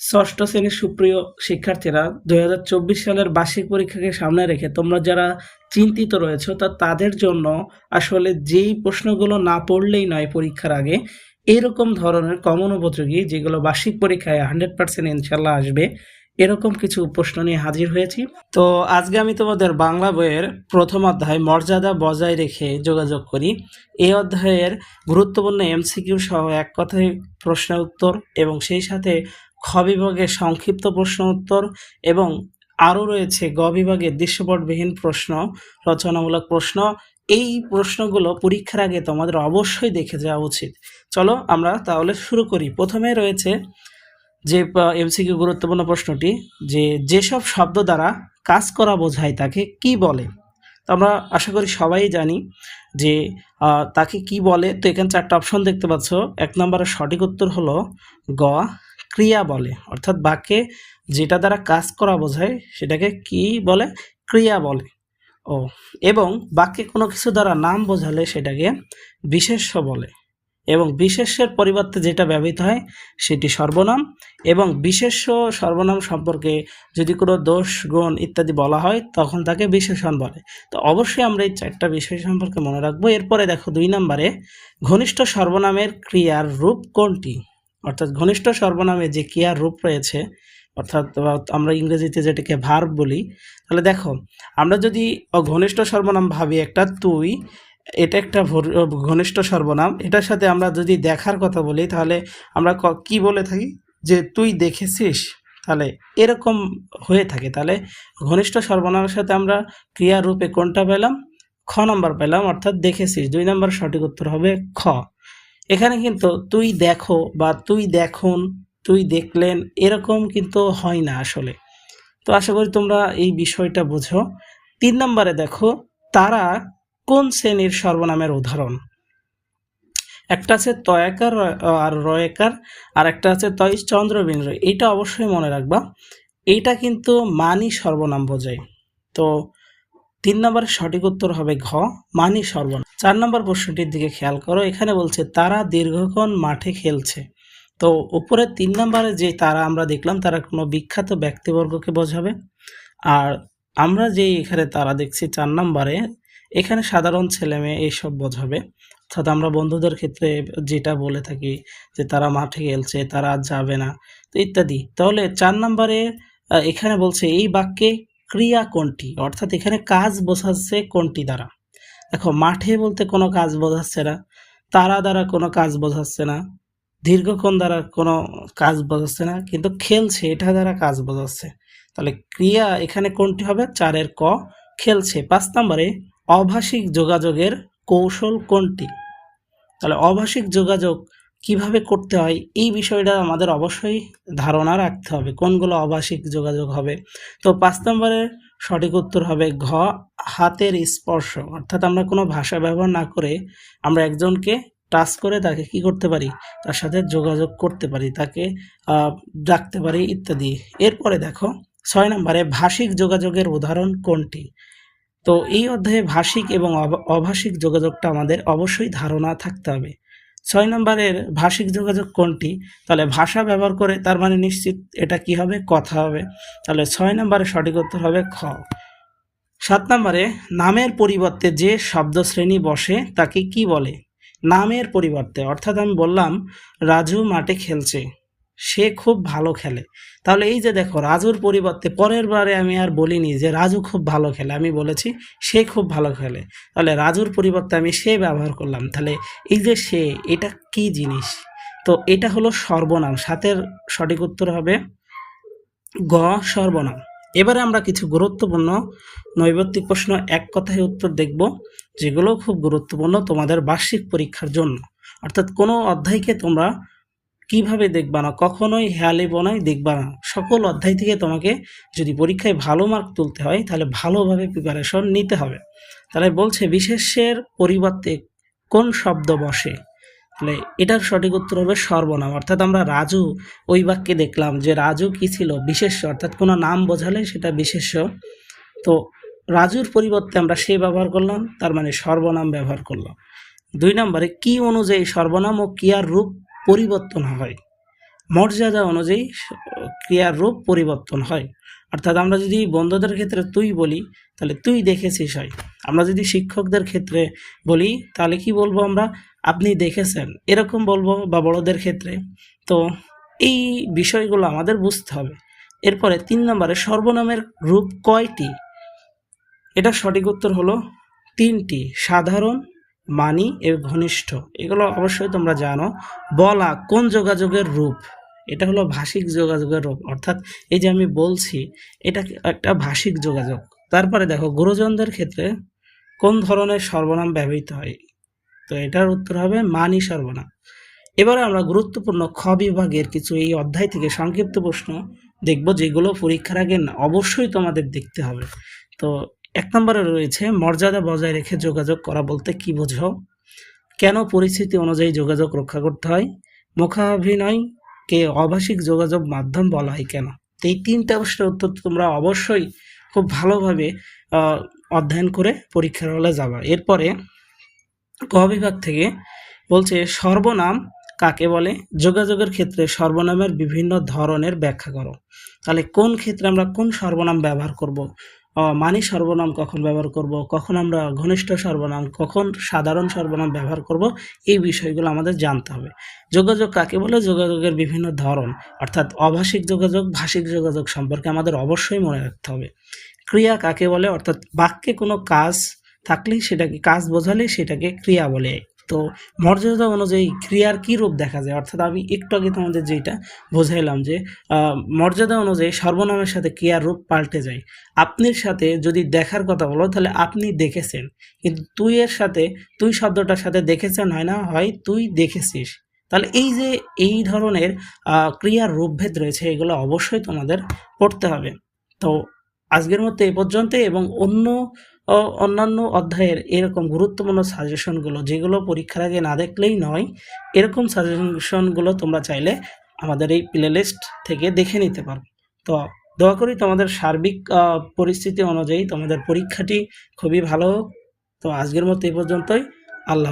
ষষ্ঠ শ্রেণির সুপ্রিয় শিক্ষার্থীরা দুই হাজার চব্বিশ সালের বার্ষিক পরীক্ষাকে সামনে রেখে তোমরা যারা চিন্তিত রয়েছো তা তাদের জন্য আসলে যেই প্রশ্নগুলো না পড়লেই নয় পরীক্ষার আগে, এরকম ধরনের কমন উপযোগী যেগুলো বার্ষিক পরীক্ষায় হান্ড্রেড পার্সেন্ট ইনশাল্লাহ আসবে, এরকম কিছু প্রশ্ন নিয়ে হাজির হয়েছি। তো আজকে আমি তোমাদের বাংলা বইয়ের প্রথম অধ্যায় মর্যাদা বজায় রেখে যোগাযোগ করি। এই অধ্যায়ের গুরুত্বপূর্ণ এমসিকিউ সহ এক কথায় প্রশ্নের উত্তর এবং সেই সাথে খ বিভাগের সংক্ষিপ্ত প্রশ্ন উত্তর এবং আরও রয়েছে গ বিভাগের দৃশ্যপটবিহীন প্রশ্ন, রচনামূলক প্রশ্ন। এই প্রশ্নগুলো পরীক্ষার আগে তোমাদের অবশ্যই দেখে যাওয়া উচিত। চলো আমরা তাহলে শুরু করি। প্রথমে রয়েছে যে এমসিকিউ গুরুত্বপূর্ণ প্রশ্নটি যে, যেসব শব্দ দ্বারা কাজ করা বোঝায় তাকে কি বলে? তো আমরা আশা করি সবাই জানি যে তাকে কি বলে? তো এখানে চারটা অপশন দেখতে পাচ্ছ। এক নম্বরের সঠিক উত্তর হলো গ ক্রিয়া বলে, অর্থাৎ বাক্যে যেটা দ্বারা কাজ করা বোঝায় সেটাকে কি বলে? ক্রিয়া বলে। ও, এবং বাক্যে কোনো কিছু দ্বারা নাম বোঝালে সেটাকে বিশেষ্য বলে। এবং বিশেষ্যের পরিবর্তে যেটা ব্যবহৃত হয় সেটি সর্বনাম। এবং বিশেষ্য সর্বনাম সম্পর্কে যদি কোনো দোষ, গুণ ইত্যাদি বলা হয় তখন তাকে বিশেষণ বলে। তো অবশ্যই আমরা এই চারটা বিষয় সম্পর্কে মনে রাখব। এরপরে দেখো দুই নম্বরে, ঘনিষ্ঠ সর্বনামের ক্রিয়ার রূপ কোনটি? অর্থাৎ ঘনিষ্ঠ সর্বনামে যে ক্রিয়ার রূপ রয়েছে, অর্থাৎ আমরা ইংরেজিতে যেটাকে ভার্ব বলি, তাহলে দেখো, আমরা যদি ঘনিষ্ঠ সর্বনাম ভাবি একটা তুই, এটা একটা ঘনিষ্ঠ সর্বনাম, এটার সাথে আমরা যদি দেখার কথা বলি, তাহলে আমরা ক- বলে থাকি? যে তুই দেখেছিস, তাহলে এরকম হয়ে থাকে। তাহলে ঘনিষ্ঠ সর্বনামের সাথে আমরা ক্রিয়া রূপে কোনটা পেলাম? খ নম্বর পেলাম, অর্থাৎ দেখেছিস। দুই নম্বর সঠিক উত্তর হবে খ। এখানে কিন্তু তুই দেখো বা তুই দেখুন, তুই দেখলেন এরকম কিন্তু হয় না আসলে। তো আশা করি তোমরা এই বিষয়টা বুঝো। তিন নম্বরে দেখো, তারা কোন শ্রেণির সর্বনামের উদাহরণ? একটা আছে তয়াকার আর রয়েকার, আর একটা আছে তয় চন্দ্রবিন্দ্র এইটা অবশ্যই মনে রাখবা, এইটা কিন্তু মানি সর্বনাম বোঝায়। তো তিন নম্বরের সঠিক উত্তর হবে ঘ, মানি সর্বনাম চার নম্বর প্রশ্নটির দিকে খেয়াল করো, এখানে বলছে তারা দীর্ঘক্ষণ মাঠে খেলছে। তো উপরে তিন নম্বরে যে তারা আমরা দেখলাম, তারা কোনো বিখ্যাত ব্যক্তিবর্গকে বোঝাবে। আর আমরা যে এখানে তারা দেখছি চার নম্বরে, এখানে সাধারণ ছেলে মেয়ে এইসব বোঝাবে। অর্থাৎ আমরা বন্ধুদের ক্ষেত্রে যেটা বলে থাকি যে তারা মাঠে খেলছে, তারা যাবে না, তো ইত্যাদি। তাহলে চার নম্বরে এখানে বলছে এই বাক্যে ক্রিয়া কোনটি? অর্থাৎ এখানে কাজ বোঝাচ্ছে কোনটি দ্বারা। দেখো, মাঠে বলতে কোনো কাজ বোঝাচ্ছে না, তারা দ্বারা কোনো কাজ বোঝাচ্ছে না, দীর্ঘক্ষণ দ্বারা কোনো কাজ বোঝাচ্ছে না, কিন্তু খেলছে, এটা দ্বারা কাজ বোঝাচ্ছে। তাহলে ক্রিয়া এখানে কোনটি হবে? চারের ক, খেলছে। পাঁচ নম্বরে অভাষিক যোগাযোগের কৌশল কোনটি? তাহলে অভাষিক যোগাযোগ কীভাবে করতে হয়, এই বিষয়টা আমাদের অবশ্যই ধারণা রাখতে হবে, কোনগুলো অভাষিক যোগাযোগ হবে। তো পাঁচ নম্বরের সঠিক উত্তর হবে ঘ, হাতের স্পর্শ। অর্থাৎ আমরা কোনো ভাষা ব্যবহার না করে আমরা একজনকে টাচ করে তাকে কি করতে পারি, তার সাথে যোগাযোগ করতে পারি, তাকে ডাকতে পারি ইত্যাদি। এরপরে দেখো, ছয় নম্বরে ভাষিক যোগাযোগের উদাহরণ কোনটি? তো এই অধ্যায়ে ভাষিক এবং অভাষিক যোগাযোগটা আমাদের অবশ্যই ধারণা থাকতে হবে। ছয় নম্বরের ভাষিক যোগাযোগ কোনটি? তাহলে ভাষা ব্যবহার করে তার মানে নিশ্চিত এটা কি হবে? কথা হবে। তাহলে ছয় নম্বরে সঠিক উত্তর হবে খ। সাত নম্বরে নামের পরিবর্তে যে শব্দ শ্রেণি বসে তাকে কি বলে? নামের পরিবর্তে। অর্থাৎ আমি বললাম, রাজু মাঠে খেলছে। সে খুব ভালো খেলে। তাহলে এই যে দেখো, রাজুর পরিবর্তে পরের বারে আমি আর বলিনি যে রাজু খুব ভালো খেলে, আমি বলেছি সে খুব ভালো খেলে। তাহলে রাজুর পরিবর্তে আমি সে ব্যবহার করলাম। তাহলে এই যে সে, এটা কি জিনিস? তো এটা হলো সর্বনাম। সাতের সঠিক উত্তর হবে গ, সর্বনাম। এবারে আমরা কিছু গুরুত্বপূর্ণ নৈবত্তিক প্রশ্ন এক কথায় উত্তর দেখব, যেগুলো খুব গুরুত্বপূর্ণ তোমাদের বার্ষিক পরীক্ষার জন্য। অর্থাৎ কোনো অধ্যায়কে তোমরা কীভাবে দেখবা না? কখনোই হেয়ালি বনাই দেখবা না। সকল অধ্যায় থেকে তোমাকে যদি পরীক্ষায় ভালো মার্ক তুলতে হয়, তাহলে ভালোভাবে প্রিপারেশন নিতে হবে। তাহলে বলছে, বিশেষের পরিবর্তে কোন শব্দ বসে? তাহলে এটার সঠিক উত্তর হবে সর্বনাম। অর্থাৎ আমরা রাজু ওই বাক্যে দেখলাম যে রাজু কি ছিল? বিশেষ্য অর্থাৎ কোনো নাম বোঝালে সেটা বিশেষ্য তো রাজুর পরিবর্তে আমরা সে ব্যবহার করলাম, তার মানে সর্বনাম ব্যবহার করলাম। দুই নম্বরে, কি অনুযায়ী সর্বনাম ও ক্রিয়ার রূপ পরিবর্তন হয়। মর্যাদা অনুযায়ী ক্রিয়ার রূপ পরিবর্তন হয়। অর্থাৎ আমরা যদি বন্ধুদের ক্ষেত্রে তুই বলি, তাহলে তুই দেখেছিস হয়। আমরা যদি শিক্ষকদের ক্ষেত্রে বলি, তাহলে কি বলব আমরা? আপনি দেখেছেন, এরকম বলব বা বড়দের ক্ষেত্রে। তো এই বিষয়গুলো আমাদের বুঝতে হবে। এরপরে তিন নম্বরে সর্বনামের রূপ কয়টি? এটা সঠিক উত্তর হলো তিনটি। সাধারণ মানি এবং ঘনিষ্ঠ। এগুলো অবশ্যই তোমরা জানো। বলা কোন যোগাযোগের রূপ? এটা হলো ভাষিক যোগাযোগের রূপ। অর্থাৎ এই যে আমি বলছি, এটা একটা ভাষিক যোগাযোগ? তারপরে দেখো, গুরুজনদের ক্ষেত্রে কোন ধরনের সর্বনাম ব্যবহৃত হয়? তো এটার উত্তর হবে মানি সর্বনাম। এবারে আমরা গুরুত্বপূর্ণ খ বিভাগের কিছু এই অধ্যায় থেকে সংক্ষিপ্ত প্রশ্ন দেখব, যেগুলো পরীক্ষার আগে অবশ্যই তোমাদের দেখতে হবে। তো এক নম্বরে রয়েছে, মর্যাদা বজায় রেখে যোগাযোগ করা বলতে কি বোঝো? কেন পরিস্থিতি অনুযায়ী যোগাযোগ রক্ষা করতে হয়? মুখাভিনয়কে অভাষিক যোগাযোগ মাধ্যম বলা হয় কেন? এই তিনটা প্রশ্নের উত্তর তোমরা অবশ্যই খুব ভালোভাবে অধ্যয়ন করে পরীক্ষার হলে যাবা। এরপরে ক বিভাগ থেকে বলছে, সর্বনাম কাকে বলে? যোগাযোগের ক্ষেত্রে সর্বনামের বিভিন্ন ধরনের ব্যাখ্যা করো। তাহলে কোন ক্ষেত্রে আমরা কোন সর্বনাম ব্যবহার করব? মানি সর্বনাম কখন ব্যবহার করব, কখন আমরা ঘনিষ্ঠ সর্বনাম, কখন সাধারণ সর্বনাম ব্যবহার করব, এই বিষয়গুলো আমাদের জানতে হবে। যোগাযোগ কাকে বলে? যোগাযোগের বিভিন্ন ধরন, অর্থাৎ অভাষিক যোগাযোগ, ভাষিক যোগাযোগ সম্পর্কে আমাদের অবশ্যই মনে রাখতে হবে। ক্রিয়া কাকে বলে? অর্থাৎ বাক্যে কোনো কাজ থাকলেই সেটাকে, কাজ বোঝালে সেটাকে ক্রিয়া বলে। তো মর্যাদা অনুযায়ী ক্রিয়ার কী রূপ দেখা যায়? অর্থাৎ আমি একটু আগে তোমাদের যেটা বোঝাইলাম যে মর্যাদা অনুযায়ী সর্বনামের সাথে ক্রিয়ার রূপ পাল্টে যায়। আপনির সাথে যদি দেখার কথা বলো, তাহলে আপনি দেখেছেন। কিন্তু তুই এর সাথে, তুই শব্দটার সাথে দেখেছেন হয় না? হয় তুই দেখেছিস। তাহলে এই যে, এই ধরনের ক্রিয়ার রূপভেদ রয়েছে, এগুলো অবশ্যই তোমাদের পড়তে হবে। তো আজকের মতো এই পর্যন্ত এবং অন্য অন্যান্য অধ্যায়ের এরকম গুরুত্বপূর্ণ সাজেশনগুলো যেগুলো পরীক্ষার আগে না দেখলেই নয়, এরকম সাজেশনগুলো তোমরা চাইলে আমাদের এই প্লে লিস্ট থেকে দেখে নিতে পারো। তো দোয়া করি তোমাদের সার্বিক পরিস্থিতি অনুযায়ী তোমাদের পরীক্ষাটি খুবই ভালো তো আজকের মতো এই পর্যন্তই। আল্লাহ